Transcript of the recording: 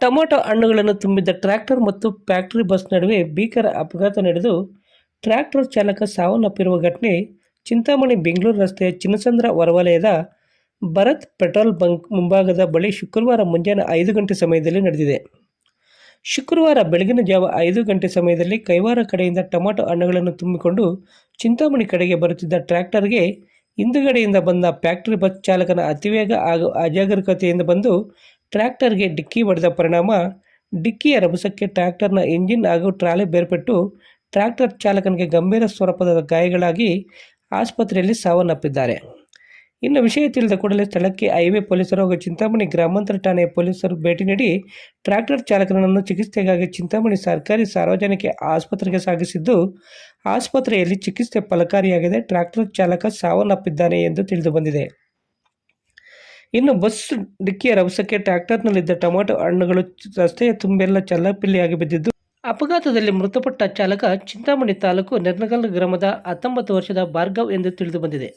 Tomato ಹಣ್ಣುಗಳನ್ನು ತುಂಬಿದ್ದ tractor ಮತ್ತು ಫ್ಯಾಕ್ಟರಿ ಬಸ್ ನಡುವೆ ಭೀಕರ ಅಪಘಾತ ನಡೆದು ಟ್ರ್ಯಾಕ್ಟರ್ ಚಾಲಕ ಸಾವನ್ನಪ್ಪಿರುವ ಘಟನೆ ಚಿಂತಾಮಣಿ ಬೆಂಗಳೂರು ರಸ್ತೆಯ ಚಿನ್ನಸಂದ್ರ ಹೊರವಲಯದ ಭರತ್ ಪೆಟ್ರೋಲ್ ಬಂಕ್ ಮುಂಭಾಗದ ಬಳಿ ಶುಕ್ರವಾರ ಮುಂಜಾನೆ ಐದು ಗಂಟೆ ಸಮಯದಲ್ಲಿ ನಡೆದಿದೆ. ಶುಕ್ರವಾರ ಬೆಳಗಿನ ಜಾವ ಐದು ಗಂಟೆ ಸಮಯದಲ್ಲಿ ಕೈವಾರ ಕಡೆಯಿಂದ ಟೊಮೆಟೊ ಹಣ್ಣುಗಳನ್ನು ತುಂಬಿಕೊಂಡು ಚಿಂತಾಮಣಿ ಕಡೆಗೆ ಬರುತ್ತಿದ್ದ ಟ್ರ್ಯಾಕ್ಟರ್ಗೆ ಹಿಂದುಗಡೆಯಿಂದ ಬಂದ ಫ್ಯಾಕ್ಟರಿ ಬಸ್ ಚಾಲಕನ ಅತಿವೇಗ ಹಾಗೂ ಅಜಾಗರೂಕತೆಯಿಂದ ಬಂದು ಟ್ರ್ಯಾಕ್ಟರ್ಗೆ ಡಿಕ್ಕಿ ಹೊಡೆದ ಪರಿಣಾಮ, ಡಿಕ್ಕಿಯ ರಭಸಕ್ಕೆ ಟ್ರ್ಯಾಕ್ಟರ್ನ ಇಂಜಿನ್ ಹಾಗೂ ಟ್ರಾಲೆ ಬೇರ್ಪಟ್ಟು ಟ್ರ್ಯಾಕ್ಟರ್ ಚಾಲಕನಿಗೆ ಗಂಭೀರ ಸ್ವರೂಪದ ಗಾಯಗಳಾಗಿ ಆಸ್ಪತ್ರೆಯಲ್ಲಿ ಸಾವನ್ನಪ್ಪಿದ್ದಾರೆ. ಇನ್ನು ವಿಷಯ ತಿಳಿದ ಕೂಡಲೇ ಸ್ಥಳಕ್ಕೆ ಹೈವೇ ಪೊಲೀಸರು ಹಾಗೂ ಚಿಂತಾಮಣಿ ಗ್ರಾಮಾಂತರ ಠಾಣೆಯ ಪೊಲೀಸರು ಭೇಟಿ ನೀಡಿ ಟ್ರ್ಯಾಕ್ಟರ್ ಚಾಲಕನನ್ನು ಚಿಕಿತ್ಸೆಗಾಗಿ ಚಿಂತಾಮಣಿ ಸರ್ಕಾರಿ ಸಾರ್ವಜನಿಕ ಆಸ್ಪತ್ರೆಗೆ ಸಾಗಿಸಿದ್ದು, ಆಸ್ಪತ್ರೆಯಲ್ಲಿ ಚಿಕಿತ್ಸೆ ಫಲಕಾರಿಯಾಗಿದೆ ಟ್ರ್ಯಾಕ್ಟರ್ ಚಾಲಕ ಸಾವನ್ನಪ್ಪಿದ್ದಾನೆ ಎಂದು ತಿಳಿದು ಬಂದಿದೆ. ಇನ್ನು ಬಸ್ ಡಿಕ್ಕಿಯ ರಭಸಕ್ಕೆ ಟ್ರ್ಯಾಕ್ಟರ್ನಲ್ಲಿದ್ದ ಟೊಮೆಟೊ ಹಣ್ಣುಗಳು ರಸ್ತೆಯ ತುಂಬೆಲ್ಲ ಚಲ್ಲಪಿಲ್ಲಿಯಾಗಿ ಬಿದ್ದಿದ್ದು, ಅಪಘಾತದಲ್ಲಿ ಮೃತಪಟ್ಟ ಚಾಲಕ ಚಿಂತಾಮಣಿ ತಾಲೂಕು ನೆರ್ನಗಲ್ ಗ್ರಾಮದ ಹತ್ತೊಂಬತ್ತು ವರ್ಷದ ಭಾರ್ಗವ್ ಎಂದು ತಿಳಿದು ಬಂದಿದೆ.